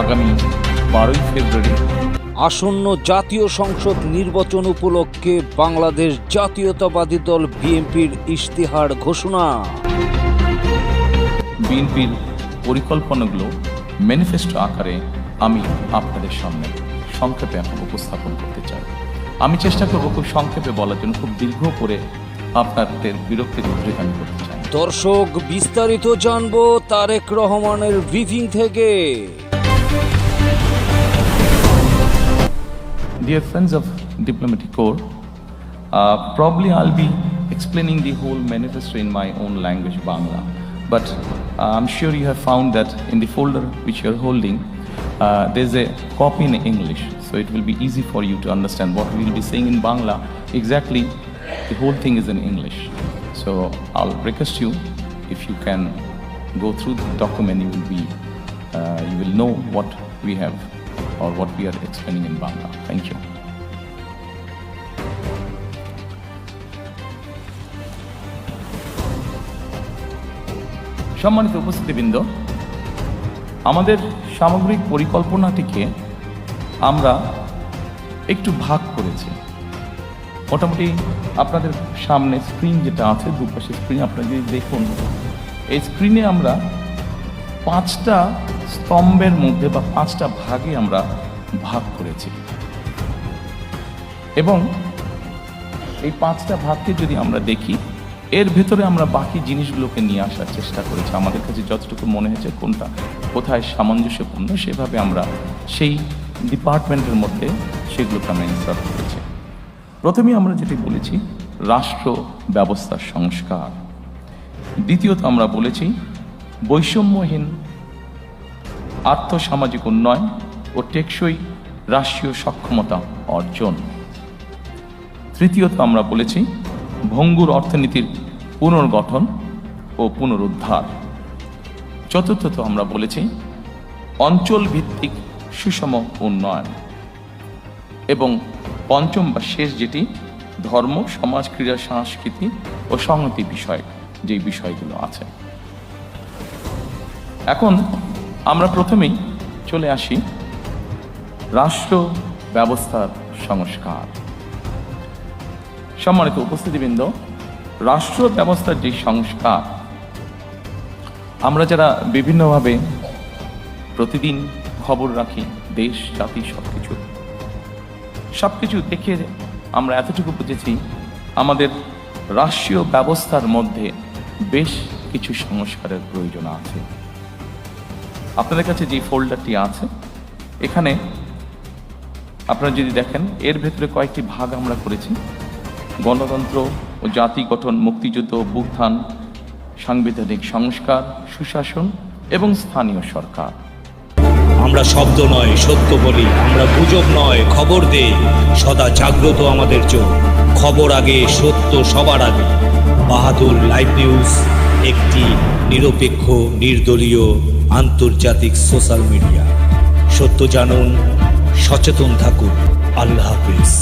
আগামী বারোই ফেব্রুয়ারি। আসন্ন জাতীয় সংসদ নির্বাচন উপলক্ষে বাংলাদেশ জাতীয়তাবাদী দল বিএনপির ইশতেহার ঘোষণা। বিএনপির পরিকল্পনাগুলো ম্যানিফেস্টো আকারে আমি আপনাদের সামনে সংক্ষেপে এখন উপস্থাপন করতে চাই। আমি চেষ্টা করব খুব সংক্ষেপে বলার জন্য খুব দীর্ঘ করে আপনাদের বিরক্তির উদ্রেক আমি করতে চাই। দর্শক বিস্তারিত জানব তারেক রহমানের ব্রিফিং থেকে। Dear friends of Diplomatic Corps, uh, probably I'll be explaining the whole manifesto in my own language, Bangla. But uh, I'm sure you have found that in the folder which you're holding, uh, there's a copy in English. So it will be easy for you to understand what we'll be saying in Bangla. Exactly, the whole thing is in English. So I'll request you, if you can go through the document, you will be, you will know what we have or what we are explaining in Bangla. Thank you. সম্মানিত উপস্থিতিবৃন্দ, আমাদের সামগ্রিক পরিকল্পনাটিকে আমরা একটু ভাগ করেছি মোটামুটি আপনাদের সামনে স্ক্রিন যেটা আছে, দুপাশে স্ক্রিন আপনারা যদি দেখুন, এই স্ক্রিনে আমরা পাঁচটা স্তম্ভের মধ্যে বা পাঁচটা ভাগে আমরা ভাগ করেছি। এবং এই পাঁচটা ভাগকে যদি আমরা দেখি, এর ভেতরে আমরা বাকি জিনিসগুলোকে নিয়ে আসার চেষ্টা করেছি। আমাদের কাছে যতটুকু মনে হয়েছে কোনটা, কোথায় সামঞ্জস্যপূর্ণ সেভাবে আমরা সেই ডিপার্টমেন্টের মধ্যে সেগুলোকে আমরা ইনসার্ট করেছি। প্রথমে আমরা যেটি বলেছি, রাষ্ট্র ব্যবস্থার সংস্কার। দ্বিতীয়ত আমরা বলেছি, বৈষম্যহীন আর্থসামাজিক উন্নয়ন ও টেকসই রাষ্ট্রীয় সক্ষমতা অর্জন। তৃতীয়ত আমরা বলেছি ভঙ্গুর অর্থনীতির পুনর্গঠন ও পুনরুদ্ধার। চতুর্থত আমরা বলেছি অঞ্চল ভিত্তিক সুষম উন্নয়ন এবং পঞ্চম বা শেষ যেটি ধর্ম, সমাজ, ক্রীড়া, সংস্কৃতি ও সংহতি বিষয় যেই বিষয়গুলো আছে। এখন আমরা প্রথমেই চলে আসি রাষ্ট্র ব্যবস্থার সংস্কার। সম্মানিত উপস্থিতিবৃন্দ, রাষ্ট্র ব্যবস্থার যে সংস্কার, আমরা যারা বিভিন্নভাবে প্রতিদিন খবর রাখি, দেশ, জাতি সব কিছু সব কিছু দেখে আমরা এতটুকু বুঝেছি, আমাদের রাষ্ট্রীয় ব্যবস্থার মধ্যে বেশ কিছু সংস্কারের প্রয়োজন আছে। আপনাদের কাছে যে ফোল্ডারটি আছে, এখানে আপনারা যদি দেখেন, এর ভেতরে কয়েকটি ভাগ আমরা করেছি। গণতন্ত্র ও জাতি গঠন, মুক্তিযুদ্ধ, অভ্যুত্থান, সাংবিধানিক সংস্কার, সুশাসন এবং স্থানীয় সরকার। আমরা শব্দ নয়, সত্য বলি, আমরা গুজব নয়, খবর দেই, সদা জাগ্রত আমাদের চোখ। খবর আগে, সত্য সবার আগে। বাহাদুর, লাইভ নিউজ। একটি নিরপেক্ষ নির্দলীয় আন্তর্জাতিক সোশ্যাল মিডিয়া সত্য জানুন সচেতন থাকুন। আল্লাহ হাফিজ।